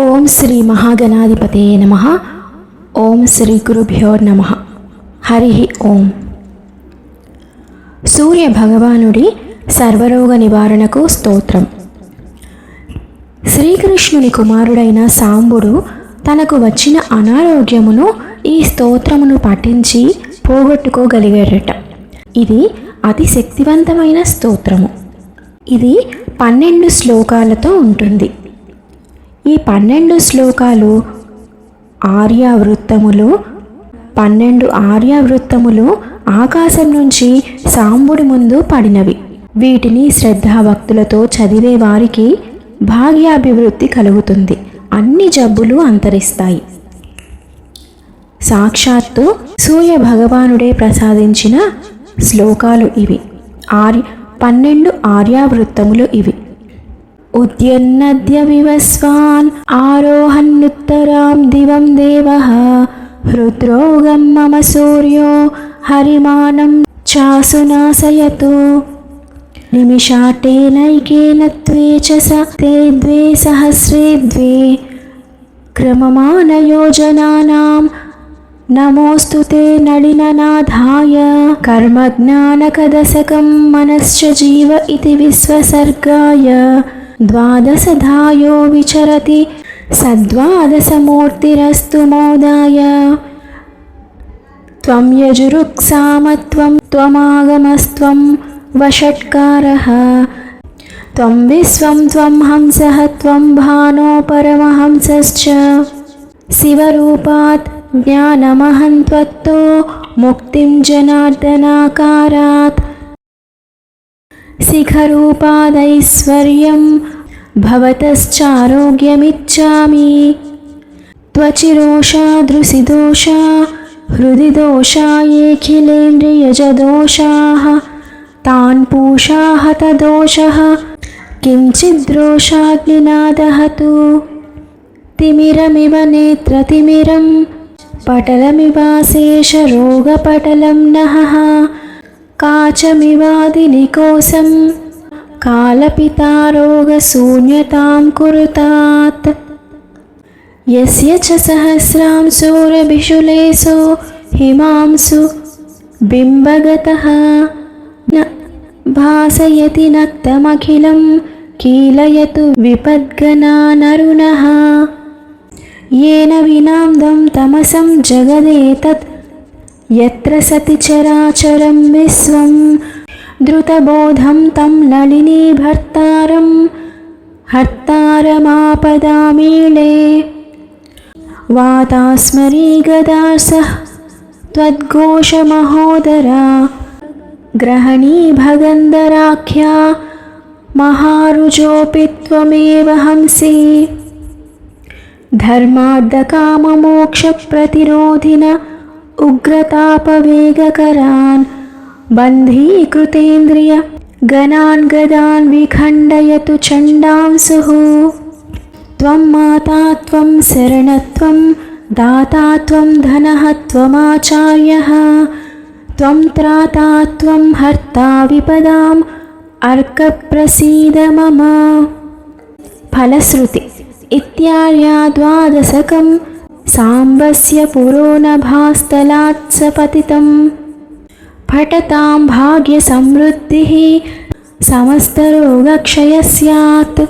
ఓం శ్రీ మహాగణాధిపతే నమ. ఓం శ్రీ గురుభ్యో నమ. హరి ఓం. సూర్య భగవానుడి సర్వరోగ నివారణకు స్తోత్రం. శ్రీకృష్ణుని కుమారుడైన సాంబుడు తనకు వచ్చిన అనారోగ్యమును ఈ స్తోత్రమును పఠించి పోగొట్టుకోగలిగారట ఇది అతి శక్తివంతమైన స్తోత్రము. ఇది పన్నెండు శ్లోకాలతో ఉంటుంది. ఈ పన్నెండు శ్లోకాలు ఆర్యావృత్తములు పన్నెండు ఆర్యావృత్తములు ఆకాశం నుంచి సాంబుడి ముందు పడినవి. వీటిని శ్రద్ధాభక్తులతో చదివే వారికి భాగ్యాభివృద్ధి కలుగుతుంది. అన్ని జబ్బులు అంతరిస్తాయి. సాక్షాత్తు సూర్య భగవానుడే ప్రసాదించిన శ్లోకాలు ఇవి. ఆర్య పన్నెండు ఆర్యావృత్తములు ఇవి. उद्युन्नद्यमिव स्वान् आरोहन्नुत्तरां दिवं देवः हृद्रोगं मम सूर्यो हरिमानं चासुनाशयतु निमिषाटेनैकेन द्वे च स ते द्वे सहस्रे द्वे क्रममानयोजनानां नमोऽस्तु ते नलिननाधाय कर्मज्ञानकदशकं मनश्च जीव इति विश्वसर्गाय ద్వాదశధాయో విచరతి సద్వాదశమూర్తిరస్తు మోదాయ. త్వం యజురుక్సామత్వం త్వమాగమస్త్వం వషట్కారः. త్వం విశ్వం త్వం హంసః త్వం భానో పరమహంసశ్చ. శివరూపాత్ జ్ఞానమహం త్వత్తో ముక్తిం జనార్దనాకారాత్. శిఖరూపాదైశ్వర్యం भवतश्चारोग्यमिच्छामि। त्वचिरोषा दृशिदोषा हृदि दोषा येऽखिलेन्द्रियजदोषाः तान् पूषा हतदोषः किञ्चिद्रोषाग्निना दहतु तिमिरमिव नेत्रतिमिरं पटलमिवाशेषरोगपटलं नहः काचमिवादिनिकोसं कालपितारोगशून्यतां कुरुतात् यस्य च सहस्रांशोरभिषुलेशो हिमांसु बिम्बगतः न भासयति नक्तमखिलं कीलयतु विपद्गनानरुणः येन विनाम्दं तमसं जगदेतत् यत्र सति चराचरं विश्वं द्रुतबोधं तं नलिनीभर्तारं हर्तारमापदामीळे। वातास्मरी गदासः त्वद्घोषमहोदरा। ग्रहणी भगन्धराख्या महारुजोऽपि त्वमेव हंसि। धर्मार्धकाममोक्षप्रतिरोधिन उग्रतापवेगकरान् बन्धीकृतेन्द्रिय गणान् गदान् विखण्डयतु चण्डांसुः। त्वं माता त्वं शरणत्वं दाता त्वं धनः त्वमाचार्यः त्वं त्राता त्वं हर्ता विपदाम् अर्कप्रसीद मम। फलश्रुति इत्यार्या द्वादशकं साम्बस्य पुरो नभास्थलात् स पतितं फटतां भाग्यसमृद्धिः సమస్తరోగక్షయ స్యాత్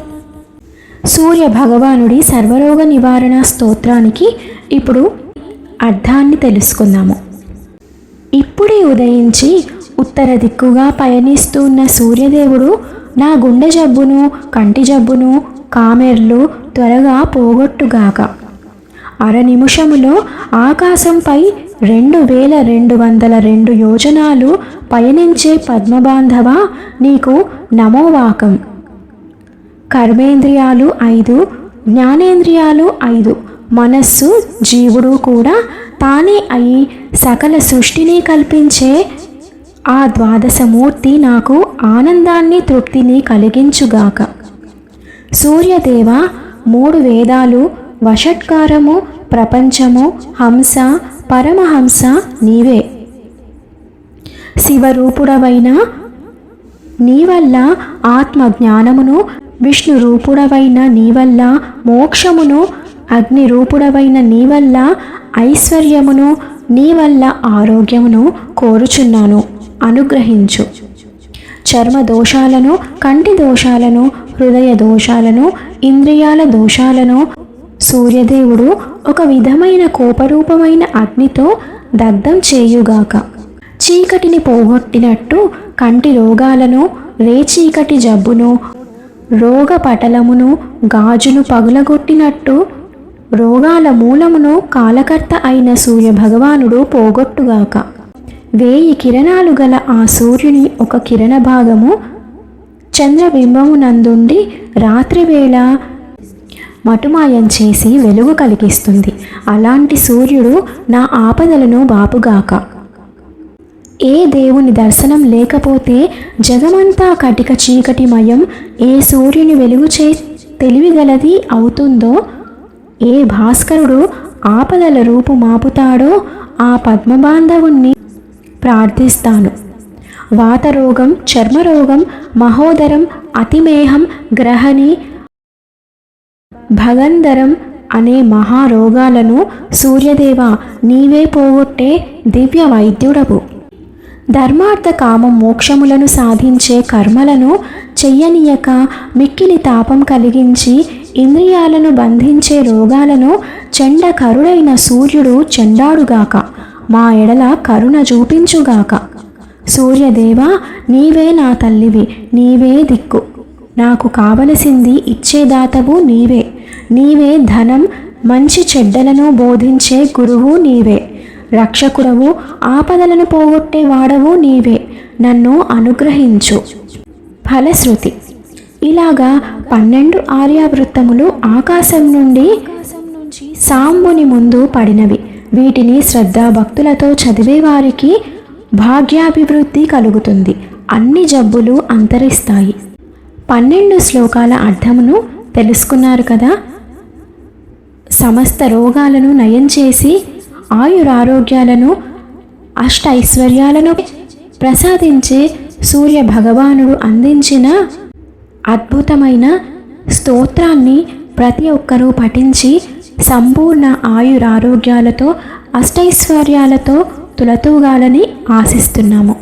సూర్య భగవానుడి సర్వరోగ నివారణ స్తోత్రానికి ఇప్పుడు అర్థాన్ని తెలుసుకుందాము ఇప్పుడే ఉదయించి ఉత్తర దిక్కుగా పయనిస్తున్న సూర్యదేవుడు నా గుండె జబ్బును కంటి జబ్బును కామెర్లు త్వరగా పోగొట్టుగాక అర నిమిషములో ఆకాశంపై రెండు వేల రెండు వందల రెండు యోజనాలు పయనించే పద్మబాంధవ నీకు నమోవాకం. కర్మేంద్రియాలు ఐదు జ్ఞానేంద్రియాలు ఐదు. మనస్సు జీవుడు కూడా తానే అయి సకల సృష్టిని కల్పించే ఆ ద్వాదశమూర్తి నాకు ఆనందాన్ని తృప్తిని కలిగించుగాక. సూర్యదేవ మూడు వేదాలు వషట్కారము ప్రపంచము హంస పరమహంస నీవే. శివరూపుడవైన నీ వల్ల ఆత్మ జ్ఞానమును విష్ణు రూపుడవైన నీ వల్ల మోక్షమును అగ్ని రూపుడవైన నీ వల్ల ఐశ్వర్యమును నీ వల్ల ఆరోగ్యమును కోరుచున్నాను. అనుగ్రహించు. చర్మ దోషాలను కంటి దోషాలను హృదయ దోషాలను ఇంద్రియాల దోషాలను సూర్యదేవుడు ఒక విధమైన కోపరూపమైన అగ్నితో దగ్ధం చేయుగాక. చీకటిని పోగొట్టినట్టు కంటి రోగాలను రేచీకటి జబ్బును రోగ పటలమును గాజును పగులగొట్టినట్టు రోగాల మూలమును కాలకర్త అయిన సూర్య భగవానుడు పోగొట్టుగాక. వేయి కిరణాలు గల ఆ సూర్యుని ఒక కిరణ భాగము చంద్రబింబమునందుండి రాత్రివేళ మటుమాయం చేసి వెలుగు కలిగిస్తుంది. అలాంటి సూర్యుడు నా ఆపదలను బాపుగాక. ఏ దేవుని దర్శనం లేకపోతే జగమంతా కటిక చీకటిమయం ఏ సూర్యుని వెలుగు చే తెలివిగలది అవుతుందో? ఏ భాస్కరుడు ఆపదల రూపు మాపుతాడో ఆ పద్మబాంధవుణ్ణి ప్రార్థిస్తాను. వాతరోగం చర్మరోగం మహోదరం అతిమేహం గ్రహణి భగంధరం అనే మహారోగాలను సూర్యదేవ నీవే పోగొట్టే దివ్య వైద్యుడవు ధర్మార్థ కామ మోక్షములను సాధించే కర్మలను చెయ్యనీయక మిక్కిలి తాపం కలిగించి ఇంద్రియాలను బంధించే రోగాలను చెండ కరుడైన సూర్యుడు చెండాడుగాక మా ఎడల కరుణ చూపించుగాక. సూర్యదేవ నీవే నా తల్లివి నీవే దిక్కు. నాకు కావలసింది ఇచ్చేదాతవు నీవే. నీవే ధనం మంచి చెడ్డలను బోధించే గురువు నీవే. రక్షకుడవు ఆపదలను పోగొట్టే వాడవు నీవే. నన్ను అనుగ్రహించు. ఫలశ్రుతి. ఇలాగా పన్నెండు ఆర్యావృత్తములు ఆకాశం నుండి సాంబుని ముందు పడినవి. వీటిని శ్రద్ధాభక్తులతో చదివే వారికి భాగ్యాభివృద్ధి కలుగుతుంది. అన్ని జబ్బులు అంతరిస్తాయి. పన్నెండు శ్లోకాల అర్థమును తెలుసుకున్నారు కదా? సమస్త రోగాలను నయం చేసి ఆయురారోగ్యాలను అష్ట ఐశ్వర్యాలను ప్రసాదించే సూర్య భగవానుడు అందించిన అద్భుతమైన స్తోత్రాన్ని ప్రతి ఒక్కరూ పఠించి సంపూర్ణ ఆయురారోగ్యాలతో అష్టైశ్వర్యాలతో తులతూగాలని ఆశిస్తున్నాము.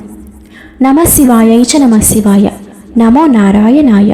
నమ శివాయ చ నమ శివాయ నమో నారాయణాయ